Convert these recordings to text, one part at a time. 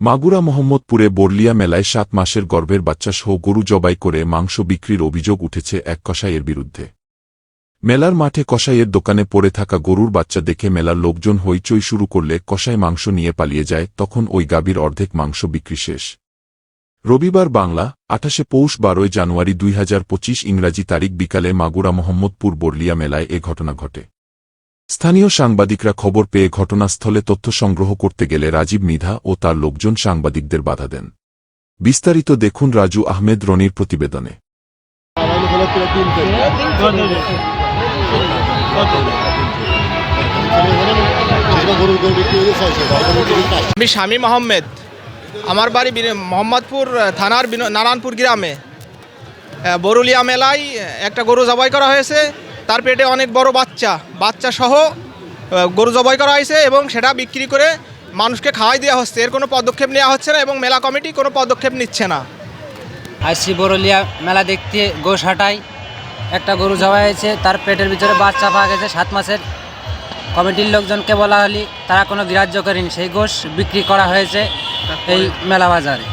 মাগুরা মোহাম্মদপুরে বর্লিয়া মেলায় সাত মাসের গর্ভের বাচ্চা সহ গরু জবাই করে মাংস বিক্রির অভিযোগ উঠেছে এক কসাইয়ের বিরুদ্ধে। মেলার মাঠে কসাইয়ের দোকানে পড়ে থাকা গরুর বাচ্চা দেখে মেলার লোকজন হইচই শুরু করলে কসাই মাংস নিয়ে পালিয়ে যায়, তখন ওই গাভীর অর্ধেক মাংস বিক্রি শেষ। রবিবার বাংলা, আঠাশে পৌষ বারোই জানুয়ারি দুই হাজার পঁচিশ ইংরাজি তারিখ বিকালে মাগুরা মোহাম্মদপুর বর্লিয়া মেলায় এ ঘটনা ঘটে। স্থানীয় সাংবাদিকরা খবর পেয়ে ঘটনাস্থলে তথ্য সংগ্রহ করতে গেলে রাজীব মিধা ও তার লোকজন সাংবাদিকদের বাধা দেন। বিস্তারিত দেখুন রাজু আহমেদ রনির প্রতিবেদনে। আমি স্বামী মোহাম্মদ। আমার বাড়ি মোহাম্মদপুর থানার নারায়ণপুর গ্রামে। বরুলিয়া মেলায় একটা গরু জবাই করা হয়েছে। তার পেটে অনেক বড় বাচ্চা। বাচ্চা সহ গরু জবাই করা হয়েছে এবং সেটা বিক্রি করে মানুষকে খাওয়াই দেওয়া হচ্ছে। এর কোনো পদক্ষেপ নেওয়া হচ্ছে না এবং মেলা কমিটি কোনো পদক্ষেপ নিচ্ছে না। আসছি বরলিয়া মেলা দেখতে গোশ হাটাই একটা গরু জবাই হয়েছে তার পেটের ভিতরে বাচ্চা পাওয়া গেছে সাত মাসের। কমিটির লোকজনকে বলা হলি তারা কোনো গ্রাহ্য করেনি। সেই গোশ বিক্রি করা হয়েছে এই মেলা বাজারে।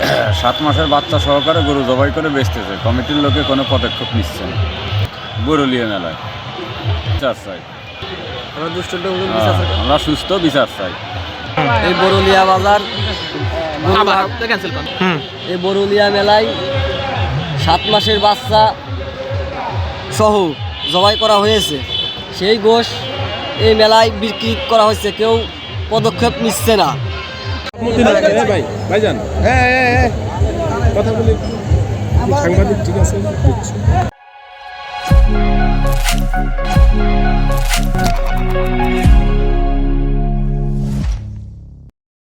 সাত মাসের বাচ্চা সহকারে গরু জবাই করে বেচতেছে। কমিটির লোকে কোনো পদক্ষেপ নিচ্ছে না। বরুলিয়া মেলায়। বিচার চাই। হ্যাঁ, আমরা সুস্থ বিচার চাই। এই বরুলিয়া বাজার এই বরুলিয়া মেলায় সাত মাসের বাচ্চা সহ জবাই করা হয়েছে। সেই গোশ এই মেলায় বিক্রি করা হয়েছে। কেউ পদক্ষেপ নিচ্ছে না। ভাই ভাইজান। কথা বলি সাংবাদিক ঠিক আছে? বুঝছি।